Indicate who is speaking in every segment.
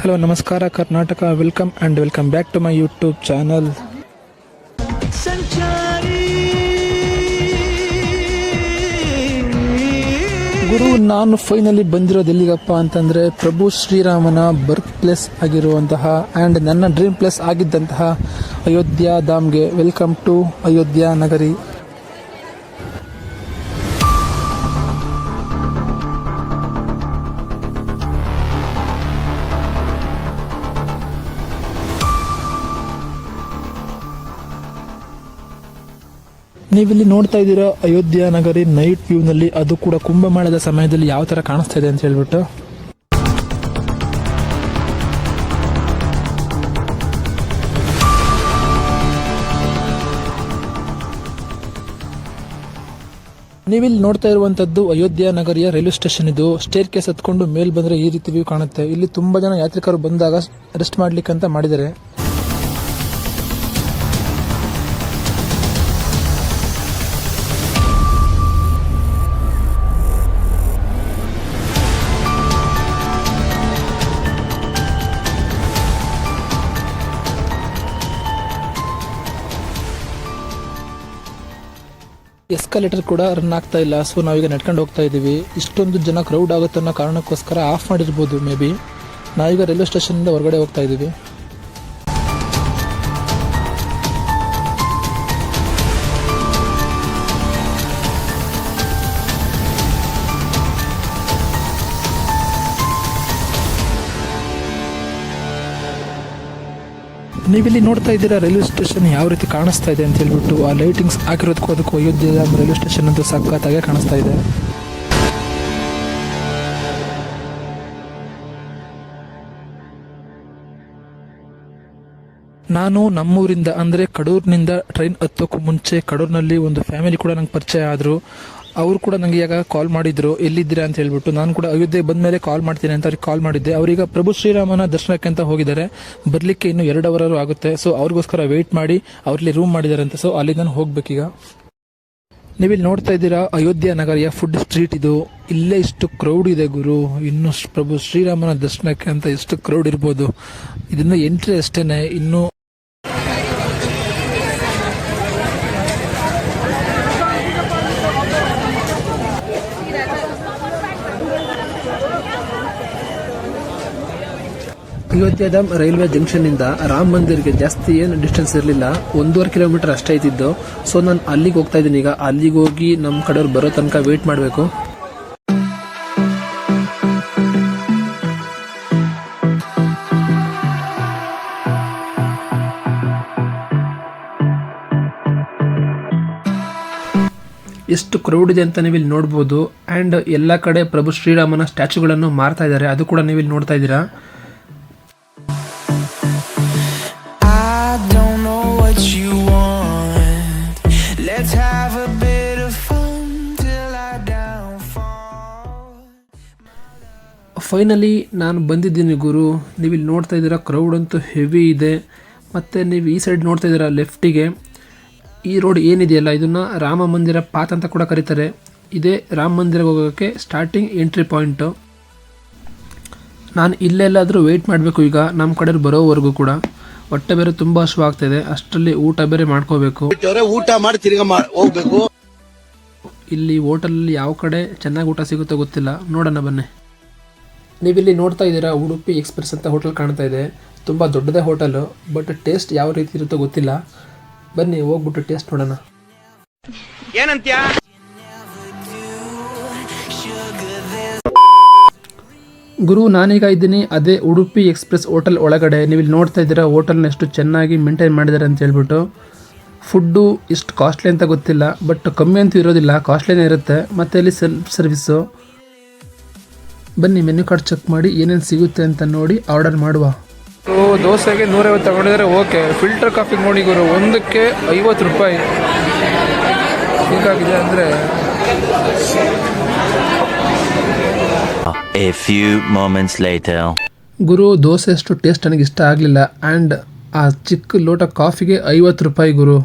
Speaker 1: Hello ನಮಸ್ಕಾರ, Karnataka. Welcome and welcome back to my YouTube channel ಗುರು, ನಾನು finally ಬಂದಿರೋದು ಎಲ್ಲಿಗಪ್ಪ ಅಂತಂದರೆ ಪ್ರಭು ಶ್ರೀರಾಮನ ಬರ್ತ್ ಪ್ಲೇಸ್ ಆಗಿರುವಂತಹ ಆ್ಯಂಡ್ ನನ್ನ ಡ್ರೀಮ್ ಪ್ಲೇಸ್ ಆಗಿದ್ದಂತಹ ಅಯೋಧ್ಯ ಧಾಮ್ಗೆ. ವೆಲ್ಕಮ್ ಟು ಅಯೋಧ್ಯ ನಗರಿ. ನೀವಿಲ್ಲಿ ನೋಡ್ತಾ ಇದ್ದೀರಾ ಅಯೋಧ್ಯ ನಗರಿ ನೈಟ್ ವ್ಯೂನಲ್ಲಿ ಅದು ಕೂಡ ಕುಂಭಮೇಳದ ಸಮಯದಲ್ಲಿ ಯಾವ ತರ ಕಾಣಿಸ್ತಾ ಇದೆ ಅಂತ ಹೇಳ್ಬಿಟ್ಟು. ನೀವಿಲ್ಲಿ ನೋಡ್ತಾ ಇರುವಂತದ್ದು ಅಯೋಧ್ಯ ನಗರಿಯ ರೈಲ್ವೆ ಸ್ಟೇಷನ್ ಇದು. ಸ್ಟೇರ್ ಕೇಸ್ ಹತ್ಕೊಂಡು ಮೇಲ್ ಬಂದ್ರೆ ಈ ರೀತಿ ವ್ಯೂ ಕಾಣುತ್ತೆ. ಇಲ್ಲಿ ತುಂಬಾ ಜನ ಯಾತ್ರಿಕರು ಬಂದಾಗ ರೆಸ್ಟ್ ಮಾಡ್ಲಿಕ್ಕೆ ಅಂತ ಮಾಡಿದ್ದಾರೆ. ಎಸ್ಕಲೇಟರ್ ಕೂಡ ರನ್ ಆಗ್ತಾ ಇಲ್ಲ. ಸೊ ನಾವೀಗ ನಡ್ಕೊಂಡು ಹೋಗ್ತಾ ಇದ್ದೀವಿ. ಇಷ್ಟೊಂದು ಜನ ಕ್ರೌಡ್ ಆಗುತ್ತೆ ಅನ್ನೋ ಕಾರಣಕ್ಕೋಸ್ಕರ ಆಫ್ ಮಾಡಿರ್ಬೋದು ಮೇ ಬಿ ನಾವೀಗ ರೈಲ್ವೆ ಸ್ಟೇಷನಿಂದ ಹೊರಗಡೆ ಹೋಗ್ತಾ ಇದ್ದೀವಿ. ನೀವಿಲ್ಲಿ ನೋಡ್ತಾ ಇದ್ದೀರಾ ರೈಲ್ವೆ ಸ್ಟೇಷನ್ ಯಾವ ರೀತಿ ಕಾಣಿಸ್ತಾ ಇದೆ ಅಂತ ಹೇಳ್ಬಿಟ್ಟು, ಆ ಲೈಟಿಂಗ್ಸ್ ಹಾಕಿರೋದಕ್ಕೂ ಅದಕ್ಕೂ ಅಯೋಧ್ಯೆ ರೈಲ್ವೆ ಸ್ಟೇಷನ್ ಅಂತ ಸಖತ್ತಾಗೆ ಕಾಣಿಸ್ತಾ ಇದೆ. ನಾನು ನಮ್ಮೂರಿಂದ ಅಂದರೆ ಕಡೂರಿನಿಂದ ಟ್ರೈನ್ ಹತ್ತೋಕ್ಕೂ ಮುಂಚೆ ಕಡೂರಿನಲ್ಲಿ ಒಂದು ಫ್ಯಾಮಿಲಿ ಕೂಡ ನಂಗೆ ಪರಿಚಯ ಆದರು. ಅವರು ಕೂಡ ನನಗೆ ಈಗ ಕಾಲ್ ಮಾಡಿದ್ರು, ಎಲ್ಲಿದ್ದೀರಾ ಅಂತ ಹೇಳ್ಬಿಟ್ಟು ನಾನು ಕೂಡ ಅಯೋಧ್ಯೆ ಬಂದ ಮೇಲೆ ಕಾಲ್ ಮಾಡ್ತೀನಿ ಅಂತ ಅವ್ರಿಗೆ ಕಾಲ್ ಮಾಡಿದ್ದೆ. ಅವರೀಗ ಪ್ರಭು ಶ್ರೀರಾಮನ ದರ್ಶನಕ್ಕೆ ಅಂತ ಹೋಗಿದ್ದಾರೆ. ಬರಲಿಕ್ಕೆ ಇನ್ನು ಎರಡು ಅವರ್ ಆಗುತ್ತೆ. ಸೊ ಅವ್ರಿಗೋಸ್ಕರ ವೆಯ್ಟ್ ಮಾಡಿ, ಅವ್ರಲ್ಲಿ ರೂಮ್ ಮಾಡಿದ್ದಾರೆ ಅಂತ. ಸೊ ಅಲ್ಲಿ ನಾನು ಹೋಗ್ಬೇಕೀಗ. ನೀವಿಲ್ಲಿ ನೋಡ್ತಾ ಇದ್ದೀರಾ, ಅಯೋಧ್ಯ ನಗರಿಯ ಫುಡ್ ಸ್ಟ್ರೀಟ್ ಇದು. ಇಲ್ಲೇ ಇಷ್ಟು ಕ್ರೌಡ್ ಇದೆ ಗುರು. ಇನ್ನು ಪ್ರಭು ಶ್ರೀರಾಮನ ದರ್ಶನಕ್ಕೆ ಅಂತ ಎಷ್ಟು ಕ್ರೌಡ್ ಇರ್ಬೋದು. ಇದನ್ನ ಎಂಟ್ರಿ ಅಷ್ಟೇನೆ. ಇನ್ನು ಅಯೋಧ್ಯದ ರೈಲ್ವೆ ಜಂಕ್ಷನ್ ಇಂದ ರಾಮ್ ಮಂದಿರ್ಗೆ ಜಾಸ್ತಿ ಏನು ಡಿಸ್ಟೆನ್ಸ್ ಇರಲಿಲ್ಲ, ಒಂದೂವರೆ ಕಿಲೋಮೀಟರ್ ಅಷ್ಟೇ ಇದ್ದಿದ್ದು. ಸೊ ನಾನು ಅಲ್ಲಿಗೆ ಹೋಗ್ತಾ ಇದ್ದೀನಿ. ಈಗ ಅಲ್ಲಿಗೆ ಹೋಗಿ ನಮ್ಮ ಕಡೆಯವ್ರು ಬರೋ ತನಕ ವೇಟ್ ಮಾಡಬೇಕು. ಎಷ್ಟು ಕ್ರೌಡ್ ಇದೆ ಅಂತ ನೀವು ಇಲ್ಲಿ ನೋಡ್ಬೋದು. ಆ್ಯಂಡ್ ಎಲ್ಲ ಕಡೆ ಪ್ರಭು ಶ್ರೀರಾಮನ ಸ್ಟ್ಯಾಚುಗಳನ್ನು ಮಾರ್ತಾ ಇದ್ದಾರೆ. ಅದು ಕೂಡ ನೀವು ಇಲ್ಲಿ ನೋಡ್ತಾ ಇದ್ದೀರಾ. ಫೈನಲಿ ನಾನು ಬಂದಿದ್ದೀನಿ ಗುರು. ನೀವು ಇಲ್ಲಿ ನೋಡ್ತಾ ಇದ್ದೀರಾ ಕ್ರೌಡ್ ಅಂತೂ ಹೆವಿ ಇದೆ. ಮತ್ತು ನೀವು ಈ ಸೈಡ್ ನೋಡ್ತಾ ಇದ್ದೀರಾ ಲೆಫ್ಟಿಗೆ ಈ ರೋಡ್ ಏನಿದೆಯಲ್ಲ ಇದನ್ನು ರಾಮ ಮಂದಿರ ಪಾತ್ ಅಂತ ಕೂಡ ಕರೀತಾರೆ. ಇದೇ ರಾಮ ಮಂದಿರಕ್ಕೆ ಹೋಗೋಕ್ಕೆ ಸ್ಟಾರ್ಟಿಂಗ್ ಎಂಟ್ರಿ ಪಾಯಿಂಟು ನಾನು ಇಲ್ಲೆಲ್ಲಾದರೂ ವೆಯ್ಟ್ ಮಾಡಬೇಕು ಈಗ ನಮ್ಮ ಕಡೆ ಬರೋವರೆಗೂ ಕೂಡ. ಹೊಟ್ಟೆ ಬೇರೆ ತುಂಬ ಹಶ್ವಾಗ್ತಿದೆ ಅಷ್ಟರಲ್ಲಿ ಊಟ ಬೇರೆ ಮಾಡ್ಕೋಬೇಕು.
Speaker 2: ಊಟ ಮಾಡಿ ತಿರ್ಗಾ ಹೋಗ್ಬೇಕು.
Speaker 1: ಇಲ್ಲಿ ಹೋಟೆಲಲ್ಲಿ ಯಾವ ಕಡೆ ಚೆನ್ನಾಗಿ ಊಟ ಸಿಗುತ್ತೋ ಗೊತ್ತಿಲ್ಲ. ನೋಡೋಣ ಬನ್ನಿ. ನೀವಿಲ್ಲಿ ನೋಡ್ತಾ ಇದ್ದೀರಾ ಉಡುಪಿ ಎಕ್ಸ್ಪ್ರೆಸ್ ಅಂತ ಹೋಟೆಲ್ ಕಾಣ್ತಾ ಇದೆ. ತುಂಬ ದೊಡ್ಡದೇ ಹೋಟೆಲು ಬಟ್ ಟೇಸ್ಟ್ ಯಾವ ರೀತಿ ಇರುತ್ತೋ ಗೊತ್ತಿಲ್ಲ. ಬನ್ನಿ ಹೋಗ್ಬಿಟ್ಟು ಟೇಸ್ಟ್ ನೋಡೋಣ. ಗುರು ನಾನೀಗ ಇದ್ದೀನಿ ಅದೇ ಉಡುಪಿ ಎಕ್ಸ್ಪ್ರೆಸ್ ಹೋಟೆಲ್ ಒಳಗಡೆ. ನೀವು ಇಲ್ಲಿ ನೋಡ್ತಾ ಇದ್ದೀರಾ ಹೋಟೆಲ್ನ ಎಷ್ಟು ಚೆನ್ನಾಗಿ ಮೇಂಟೈನ್ ಮಾಡಿದ್ದಾರೆ ಅಂತ ಹೇಳ್ಬಿಟ್ಟು. ಫುಡ್ಡು ಇಷ್ಟು ಕಾಸ್ಟ್ಲಿ ಅಂತ ಗೊತ್ತಿಲ್ಲ ಬಟ್ ಕಮ್ಮಿ ಅಂತೂ ಇರೋದಿಲ್ಲ ಕಾಸ್ಟ್ಲಿನೇ ಇರುತ್ತೆ. ಮತ್ತು ಇಲ್ಲಿ ಸೆಲ್ಫ್ ಸರ್ವಿಸು ಬನ್ನಿ ಮೆನು ಕಾರ್ಡ್ ಚೆಕ್ ಮಾಡಿ ಏನೇನು ಸಿಗುತ್ತೆ ಅಂತ ನೋಡಿ ಆರ್ಡರ್ ಮಾಡುವ. ದೋಸೆಗೆ ನೂರೈವತ್ತು ತಗೊಂಡಿದ್ರೆ ಓಕೆ. ಫಿಲ್ಟರ್ ಕಾಫಿ ನೋಡಿ ಗುರು ಒಂದಕ್ಕೆ ಐವತ್ತು ರೂಪಾಯಿ. ಹೀಗಾಗಿದೆ ಅಂದರೆ
Speaker 3: A few moments later.
Speaker 1: ಗುರು ದೋಸೆ ಅಷ್ಟು ಟೇಸ್ಟ್ ನನಗೆ ಇಷ್ಟ ಆಗಲಿಲ್ಲ. ಆ್ಯಂಡ್ ಆ ಚಿಕ್ಕ ಲೋಟ ಕಾಫಿಗೆ ಐವತ್ತು ರೂಪಾಯಿ ಗುರು.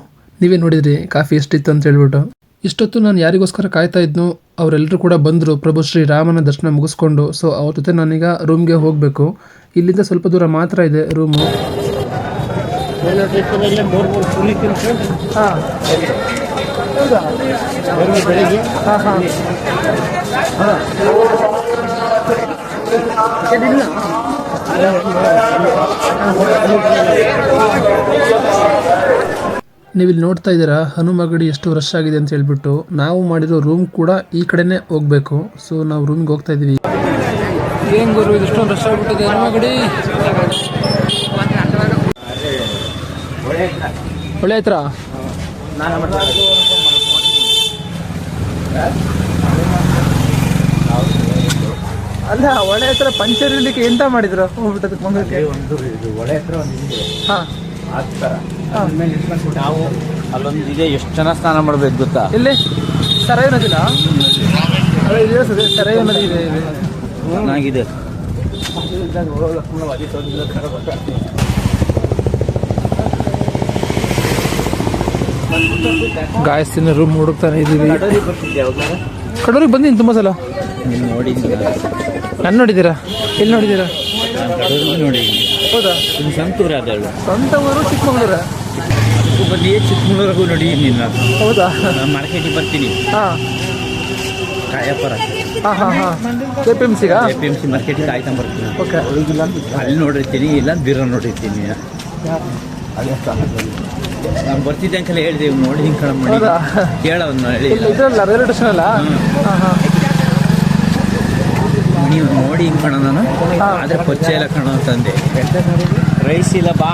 Speaker 1: ನೀವೇ ನೋಡಿದ್ರಿ ಕಾಫಿ ಎಷ್ಟಿತ್ತು ಅಂತ ಹೇಳ್ಬಿಟ್ಟು. ಇಷ್ಟೊತ್ತು ನಾನು ಯಾರಿಗೋಸ್ಕರ ಕಾಯ್ತಾ ಇದ್ನು ಅವರೆಲ್ಲರೂ ಕೂಡ ಬಂದರು. ಪ್ರಭು ಶ್ರೀ ರಾಮನ ದರ್ಶನ ಮುಗಿಸ್ಕೊಂಡು. ಸೊ ಅವ್ರ ಜೊತೆ ನಾನೀಗ ರೂಮ್ಗೆ ಹೋಗಬೇಕು. ಇಲ್ಲಿಂದ ಸ್ವಲ್ಪ ದೂರ ಮಾತ್ರ ಇದೆ ರೂಮು ಹಾಂ. ನೀವಿಲ್ಲಿ ನೋಡ್ತಾ ಇದ್ದೀರಾ ಹನುಮಗಡಿ ಎಷ್ಟು ರಶ್ ಆಗಿದೆ ಅಂತ ಹೇಳ್ಬಿಟ್ಟು. ನಾವು ಮಾಡಿರೋ ರೂಮ್ ಕೂಡ ಈ ಕಡೆನೇ ಹೋಗ್ಬೇಕು. ಸೊ ನಾವು ರೂಮ್ಗೆ ಹೋಗ್ತಾ ಇದೀವಿ ಏನ್ ಗುರು ಇದು ಇಷ್ಟೊಂದು ರಶ್ ಆಗ್ಬಿಟ್ಟಿದೆ ಹನುಮಗಡಿ ಒಳ್ಳೆ ಹತ್ರ? ಅಲ್ಲ ಒಳ್ಳೆ ಹತ್ರ ಪಂಚರ್ ಇರ್ಲಿಕ್ಕೆ ಎಂತ ಮಾಡಿದ್ರು? ಹೋಗ್ಬಿಟ್ಟದಕ್ಕೆ ಹಾ. ಹಾಂ
Speaker 4: ನಾವು ಅಲ್ಲೊಂದು ಇದೆ ಎಷ್ಟು ಜನ ಸ್ನಾನ ಮಾಡ್ಬೇಕು ಗೊತ್ತಾ?
Speaker 1: ಇಲ್ಲಿ ಸರಯು ನದಿನ ಸರ್ ಸರಯು ನದಿ ಇದೆ
Speaker 4: ಚೆನ್ನಾಗಿದೆ.
Speaker 1: ಗಾಯಸ್ತಿನ ರೂಮ್ ಹುಡುಕ್ತಾನೆ ಇದೀವಿ ಕಡೂರಿಗೆ ಬಂದೀನಿ ತುಂಬ ಸಲ.
Speaker 4: ನೀನು ನೋಡಿ
Speaker 1: ನಾನು ನೋಡಿದ್ದೀರಾ? ಎಲ್ಲಿ ನೋಡಿದ್ದೀರಾ?
Speaker 4: ನೋಡಿ
Speaker 1: ಹೌದಾ?
Speaker 4: ಸಂತೂರ ಸಂತ
Speaker 1: ಸ್ವಂತ ಊರು ಚಿಕ್ಕಮಗಳೂರ.
Speaker 4: ಬನ್ನಿ ಚಿಕ್ಕಮಗಳೂರಿಗೂ ನೋಡಿ ನಿನ್ನ
Speaker 1: ಹೌದಾ?
Speaker 4: ನಾನು ಮಾರ್ಕೆಟಿಗೆ ಬರ್ತೀನಿ.
Speaker 1: ಹಾಂ.
Speaker 4: ಕಾಯಪ್ಪರ.
Speaker 1: ಹಾಂ ಹಾಂ ಹಾಂ. ಕೆ ಪಿ ಎಂ ಸಿಗಾ
Speaker 4: ಎ ಪಿ ಎಂ ಸಿ ಮಾರ್ಕೆಟಿಗೆ ಕಾಯ್ತಾ ಬರ್ತೀನಿ.
Speaker 1: ಓಕೆ.
Speaker 4: ಅಲ್ಲಿ ನೋಡಿರ್ತೀನಿ ಇಲ್ಲ ಬೀರ ನೋಡಿರ್ತೀನಿ. ನಾನು ಬರ್ತಿದ್ದೆ ಅಂಕಲ್ ಹೇಳಿದೆ ಇವ್ನು ನೋಡಿ ಹಿಂಗೆ ಕಣ ಮಾಡಿ ಕೇಳ ಅವ್ನು ಹೇಳಿ.
Speaker 1: ಇದ್ರಲ್ಲ ರೈಲ್ವೆ ಸ್ಟೇಷನ್ ಅಲ್ಲ? ಹಾಂ ಹಾಂ.
Speaker 4: ನೀವು ನೋಡಿ ಹಿಂಗೆ ಕಣ ನಾನು. ಆದ್ರೆ ಪಚ್ಚೆ ಇಲ್ಲ ಕಣ ಅಂತಂದೆ ರೈಸ್ ಇಲ್ಲ ಬಾ.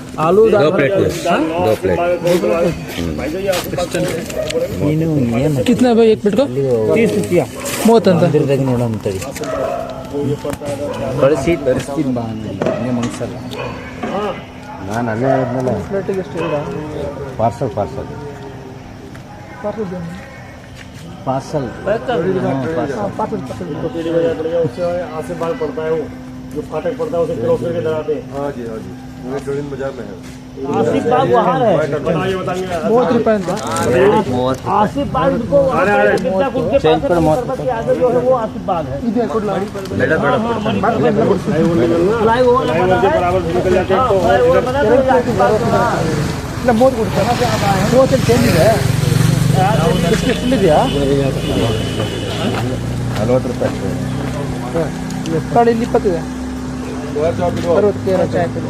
Speaker 4: आलू
Speaker 1: आलू
Speaker 5: दो प्लेट दो प्लेट
Speaker 4: ನೀನು ಏನು
Speaker 1: कितना है भाई एक प्लेट को
Speaker 4: ತೀಸ್ ರೂಪಾಯ
Speaker 1: ಮೂವತ್ತು ಅಂತ
Speaker 4: ಮಂದಿರದಾಗ ನೋಡೋಣ ತಡಿ ಕಳಿಸಿ ತರಿಸ್ತೀನಿ ಬಾ ನೀನು ಮನ್ಸಲ್ಲ
Speaker 5: ನಾನು ಅಲ್ಲೇ ಹೇಳಿದ್ನಲ್ಲ
Speaker 1: ಪ್ಲೇಟಿಗೆ ಎಷ್ಟು
Speaker 5: ಪಾರ್ಸಲ್ ಪಾರ್ಸಲ್
Speaker 4: ಪಾರ್ಸಲ್
Speaker 1: ಮೂವತ್ತು ರೂಪಾಯಿ ಅಂತ
Speaker 4: ಚೇಂಜ್ ಕೊಡು ಮೂವತ್ತು ರೂಪಾಯಿ
Speaker 1: ಇದೆ ಕೊಡ್ಲಾ ಇಲ್ಲ ಮೂವತ್ತು ಕೊಡ್ತಾರೆ ಮೂವತ್ತಲ್ಲಿ ಚೇಂಜ್ ಇದೆ ಎಷ್ಟು ಫುಲ್ ಇದೆಯಾ
Speaker 5: ನಲ್ವತ್ತು ರೂಪಾಯಿ
Speaker 1: ಕಾಳು ಇಲ್ಲಿ ಇಪ್ಪತ್ತಿದೆ ಅರವತ್ತು ಕೇರ ಚಾಯ್ ಹಾಕಿದೆ.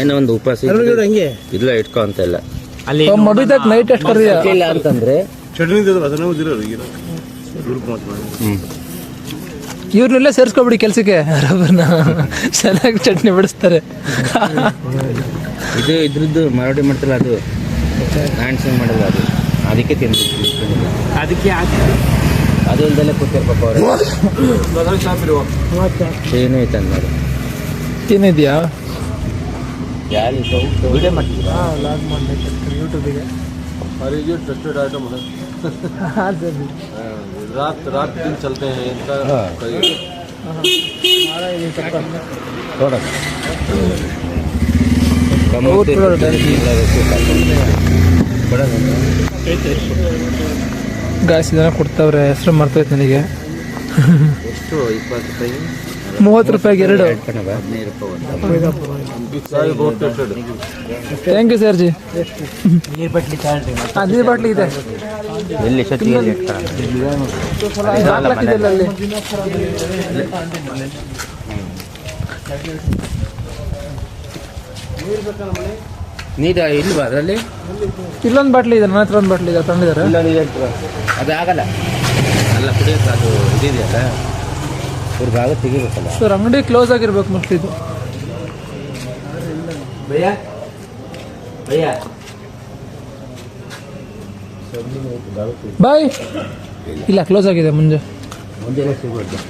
Speaker 5: ಏನೋ ಒಂದು ಉಪವಾಸ ಇಲ್ಲ ಇಟ್ಕೊ ಅಂತ ಇಲ್ಲ.
Speaker 4: ಅಲ್ಲಿ
Speaker 1: ನೈಟ್ ಟೆಸ್ಟ್ ಕರೆದಿಲ್ಲ
Speaker 5: ಇಲ್ಲ ಅಂತಂದ್ರೆ
Speaker 1: ಇವ್ರನ್ನೆಲ್ಲ ಸೇರಿಸ್ಕೊಬಿಡಿ ಕೆಲಸಕ್ಕೆ. ರಬ್ಬರ್ನ ಚೆನ್ನಾಗಿ ಚಟ್ನಿ ಬಿಡಿಸ್ತಾರೆ.
Speaker 5: ಇದು ಇದ್ರದ್ದು ಮಾರಾಟ ಮಾಡ್ತಾರೆ ಅದು. ಹ್ಯಾಂಡ್ಸಿಂಗ್ ಮಾಡಲ್ಲ ಅದು ಅದಕ್ಕೆ ತಿಂದಿದ್ದು
Speaker 4: ಅದಕ್ಕೆ ಹಾಕಿ
Speaker 5: ಅದು ಇಲ್ದಲ್ಲೇ ಕೂತಿರ್ ಪಾಪ ಅವ್ರು ಏನೂ ಐತೆ ಅನ್ನೋದು
Speaker 1: ತಿನ್ನಿದ್ಯಾ
Speaker 5: ಯಾರು ವಿಡಿಯೋ ಮಾಡ್ತೀರಾ
Speaker 1: ಯೂಟ್ಯೂಬಿಗೆ
Speaker 2: अरे ये ट्रस्टेड आइटम है रात रात दिन चलते हैं इनका
Speaker 5: हाँ।
Speaker 1: ಗಾಯ್ಸ್ ಜನ ಕೊಡ್ತಾವ್ರೆ, ಹೆಸರು ಮರ್ತೈತೆ ನನಗೆ.
Speaker 5: ಎಷ್ಟು ರೂಪಾಯಿ
Speaker 1: ಮೂವತ್ತು ರೂಪಾಯಿಗೆ ಎರಡು. ಥ್ಯಾಂಕ್ ಯು ಸರ್ಜಿ ನೀರು ಬಾಟ್ಲಿ ನೀರು ಬಟ್ಲಿ ಇದೆ.
Speaker 4: ಎಲ್ಲಿ
Speaker 1: ಅಲ್ಲಿ
Speaker 4: ನೀರು ಇಲ್ವಾ ಅದರಲ್ಲಿ?
Speaker 1: ಇಲ್ಲೊಂದು ಬಾಟ್ಲಿ ಇದೆ ನನ್ನ ಹತ್ರ ಒಂದು ಬಾಟ್ಲಿ ಇದೆ ತಂದಿದ್ದಾರೆ.
Speaker 4: ಅದು ಆಗಲ್ಲ. ಅಲ್ಲ ಕುಡಿಯೋಕೆ ಅದು ಇದಿದೆಯಲ್ಲ ಇವ್ರ ಭಾಗ ತೆಗಿಬೇಕಲ್ಲ?
Speaker 1: ಸರ್ ಅಂಗಡಿ ಕ್ಲೋಸ್ ಆಗಿರ್ಬೇಕು ಮತ್ತೆ ಇದು.
Speaker 4: ಭಯ್ಯ? ಭಯ್ಯ?
Speaker 1: ಬಾಯ್ ಇಲ್ಲ ಕ್ಲೋಸ್ ಆಗಿದೆ ಮುಂಜೆ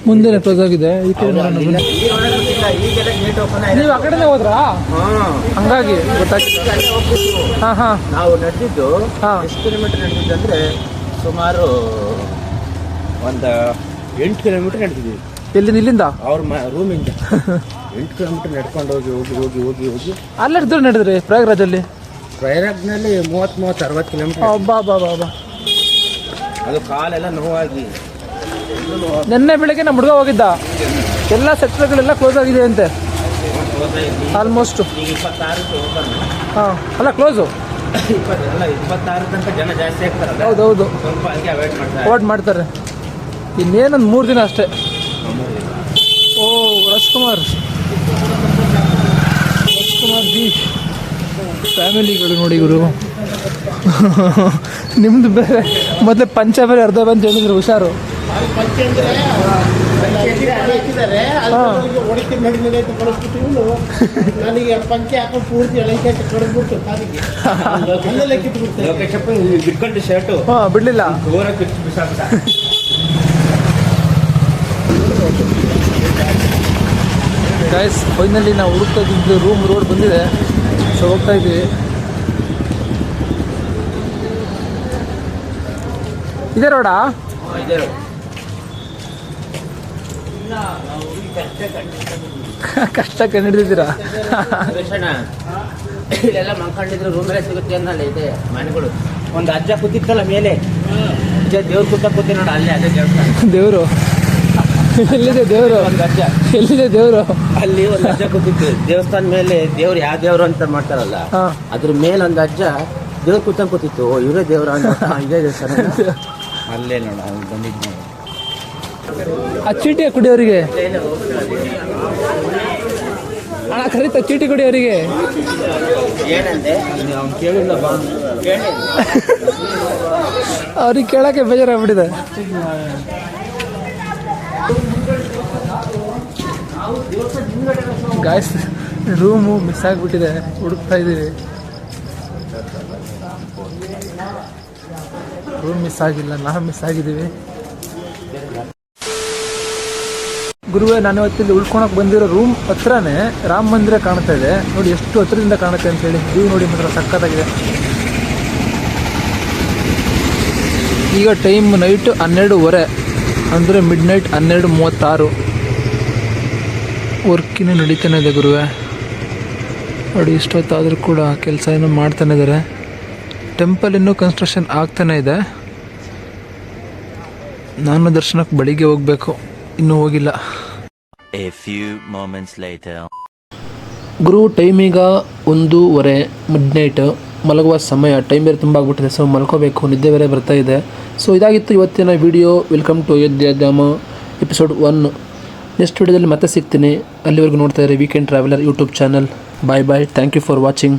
Speaker 1: ಮುಂದೆನೆ ಕ್ಲೋಸ್ ಆಗಿದೆ ಈ ಕಡೆ ನೋಡೋಣ ನೀವು ಆ ಕಡೆನೇ ಹೋದ್ರಾ? ಹಂಗಾಗಿ ಗೊತ್ತಾಗ್ತಿಲ್ಲ ಹಾಂ ಹಾಂ.
Speaker 4: ನಾವು ನಡೆದಿದ್ದು. ಎಷ್ಟು ಕಿಲೋಮೀಟರ್ ನಡೆದಿದ್ದು ಅಂದರೆ ಸುಮಾರು ಒಂದು ಎಂಟು ಕಿಲೋಮೀಟರ್ ನಡೆದಿದ್ದೀವಿ.
Speaker 1: ಎಲ್ಲಿಂದ ಇಲ್ಲಿಂದ
Speaker 4: ಅವ್ರ ರೂಮಿಂದ ಎಂಟು ಕಿಲೋಮೀಟರ್ ನಡ್ಕೊಂಡು ಹೋಗಿ ಹೋಗಿ ಹೋಗಿ ಹೋಗಿ ಹೋಗಿ.
Speaker 1: ಅಲ್ಲೆಷ್ಟು ದೂರ ನಡೆದ್ರಿ ಪ್ರಯಾಗ್ರಾಜಲ್ಲಿ?
Speaker 4: ಪ್ರಯಾಗ್ನಲ್ಲಿ ಮೂವತ್ತು ಮೂವತ್ತು ಅರವತ್ತು ಕಿಲೋಮೀಟರ್
Speaker 1: ಬಾ ಬಾ ಬಾ ಬಾ
Speaker 4: ಅದು ಕಾಲೆಲ್ಲ ನೋವಾಗಿ
Speaker 1: ನಿನ್ನೆ ಬೆಳಗ್ಗೆ ನಮ್ಮ ಹುಡುಗ ಹೋಗಿದ್ದ. ಎಲ್ಲ ಸೆಕ್ಟರ್ಗಳೆಲ್ಲ ಕ್ಲೋಸ್ ಆಗಿದೆ ಅಂತೆ. ಆಲ್ಮೋಸ್ಟ್ ಹಾಂ, ಅಲ್ಲ ಕ್ಲೋಸು ಹೌದೌದು.
Speaker 4: ಅವಾಯ್ಡ್ ಮಾಡ್ತಾರೆ.
Speaker 1: ಇನ್ನೇನೊಂದು ಮೂರು ದಿನ ಅಷ್ಟೇ. ಓ, ರಾಜ್ಕುಮಾರ್. ರಾಜ್ಕುಮಾರ್ ಜಿ. ಫ್ಯಾಮಿಲಿಗಳು ನೋಡಿ ಇವರು ನಿಮ್ಮದು ಬೇರೆ. ಮೊದಲೇ ಪಂಚ ಬೇರೆ, ಅರ್ಧ ಪಂಚ ಹೇಳಿದ್ರು, ಹುಷಾರು.
Speaker 6: ನನಗೆ ಪಂಚೆ ಹಾಕೊಂಡು ಪೂರ್ತಿ ಎಳಕೆ ಕಡಿದ್ಬಿಟ್ಟು ಕಾಲಿಗೆ ಅಲ್ಲೇ ಕಿತ್ಬಿಡ್ತೆ
Speaker 4: ಲೋಕೇಶಪ್ಪ ಬಿಟ್ಕೊಂಡು ಶರ್ಟು.
Speaker 1: ಹಾಂ ಬಿಡಲಿಲ್ಲ.
Speaker 4: ದೂರ ಕಿತ್ತು ಬಿಸಾಕ್ತ
Speaker 1: ಗಾಯ್ಸ್ ಫೈನಲಿ ನಾವು ಹುಡುಕ್ತಾ ರೂಮ್ ರೋಡ್ ಬಂದಿದೆ. ಸೊ ಹೋಗ್ತಾ ಇದ್ದೀವಿ. ಇದೇ ರೋಡಾ ಕಷ್ಟ ಕಂಡಿಡ್ದಿದ್ದೀರಾ
Speaker 4: ರಕ್ಷಣ ಇಲ್ಲೆಲ್ಲ ಮಲ್ಕೊಂಡಿದ್ರು ರೂಮಲ್ಲೇ ಸಿಗುತ್ತೆ ಅನ್ನಲ್ಲ ಇದೆ ಮನೆಗಳು. ಒಂದು ಅಜ್ಜ ಕೂತಿತ್ತಲ್ಲ ಮೇಲೆ? ಅಜ್ಜ ದೇವ್ರ ಕೂತ ಕೂತಿ ನೋಡ ಅಲ್ಲೇ ಅದೇ ದೇವಸ್ಥಾನ.
Speaker 1: ದೇವರು? ಎಲ್ಲಿದೆ ದೇವರು?
Speaker 4: ಒಂದು ಅಜ್ಜ.
Speaker 1: ಎಲ್ಲಿದೆ ದೇವರು?
Speaker 4: ಅಲ್ಲಿ ಒಂದು ಅಜ್ಜ ಕೂತಿತ್ತು. ದೇವಸ್ಥಾನ ಮೇಲೆ ದೇವ್ರು ಯಾವ ದೇವ್ರು ಅಂತ ಮಾಡ್ತಾರಲ್ಲ. ಅದ್ರ ಮೇಲೆ ಒಂದು ಅಜ್ಜ ದೇವ್ರ ಕೂತ ಕೂತಿತ್ತು. ಇವರೇ ದೇವ್ರ ಅಂತ. ಇದೇ ದೇವಸ್ಥಾನ. ಅಲ್ಲೇ ನೋಡ ಬಂದಿದ್ದು
Speaker 1: ಆ ಚೀಟಿ ಕುಡಿಯೋರಿಗೆ. ಅಣ್ಣ ಖರೀತ ಚೀಟಿ ಕುಡಿಯೋರಿಗೆ. ಅವ್ರಿಗೆ ಕೇಳಕ್ಕೆ ಬೇಜಾರಾಗ್ಬಿಟ್ಟಿದೆ. ಗಾಯ್ಸ್ ರೂಮು ಮಿಸ್ ಆಗಿಬಿಟ್ಟಿದೆ. ಹುಡುಕ್ತಾ ಇದ್ದೀವಿ. ರೂಮ್ ಮಿಸ್ ಆಗಿಲ್ಲ, ನಾವು ಮಿಸ್ ಆಗಿದ್ದೀವಿ. ಗುರುವೇ, ನಾನು ಇವತ್ತಿಲ್ಲಿ ಉಳ್ಕೊಳಕ್ಕೆ ಬಂದಿರೋ ರೂಮ್ ಹತ್ರನೇ ರಾಮ ಮಂದಿರ ಕಾಣ್ತಾ ಇದೆ. ನೋಡಿ, ಎಷ್ಟು ಹತ್ರದಿಂದ ಕಾಣುತ್ತೆ ಅಂತ ಹೇಳಿ. ವ್ಯೂ ನೋಡಿ, ಮಾತ್ರ ಸಕ್ಕತ್ತಾಗಿದೆ ಈಗ ಟೈಮ್ ನೈಟ್ ಹನ್ನೆರಡುವರೆ, ಅಂದರೆ ಮಿಡ್ ನೈಟ್ ಹನ್ನೆರಡು ಮೂವತ್ತಾರು. ವರ್ಕಿನ ನಡೀತಾನೆ ಇದೆ ಗುರುವೆ. ನೋಡಿ, ಇಷ್ಟೊತ್ತಾದರೂ ಕೂಡ ಕೆಲಸ ಏನು ಮಾಡ್ತಾನೆ ಇದ್ದಾರೆ ಟೆಂಪಲ್ ಇನ್ನೂ ಕನ್ಸ್ಟ್ರಕ್ಷನ್ ಆಗ್ತಾನೆ ಇದೆ. ನಾನು ದರ್ಶನಕ್ಕೆ ಬೆಳಿಗ್ಗೆ ಹೋಗಬೇಕು. ಇನ್ನೂ ಹೋಗಿಲ್ಲ.
Speaker 3: A few moments later.
Speaker 1: ಗುರು, ಟೈಮೀಗ ಒಂದೂವರೆ ಮಿಡ್ ನೈಟ್ ಮಲಗುವ ಸಮಯ ಟೈಮ್ ಬೇರೆ ತುಂಬ ಆಗ್ಬಿಟ್ಟಿದೆ ಸೊ ಮಲ್ಕೋಬೇಕು, ನಿದ್ದೆ ಬೇರೆ ಬರ್ತಾ ಇದೆ. ಸೊ ಇದಾಗಿತ್ತು ಇವತ್ತಿನ video welcome to Ayodhya Dham episode one next ವಿಡಿಯೋದಲ್ಲಿ ಮತ್ತೆ ಸಿಗ್ತೀನಿ. ಅಲ್ಲಿವರೆಗೂ ನೋಡ್ತಾ ಇರಿ weekend traveller YouTube channel bye bye thank you for watching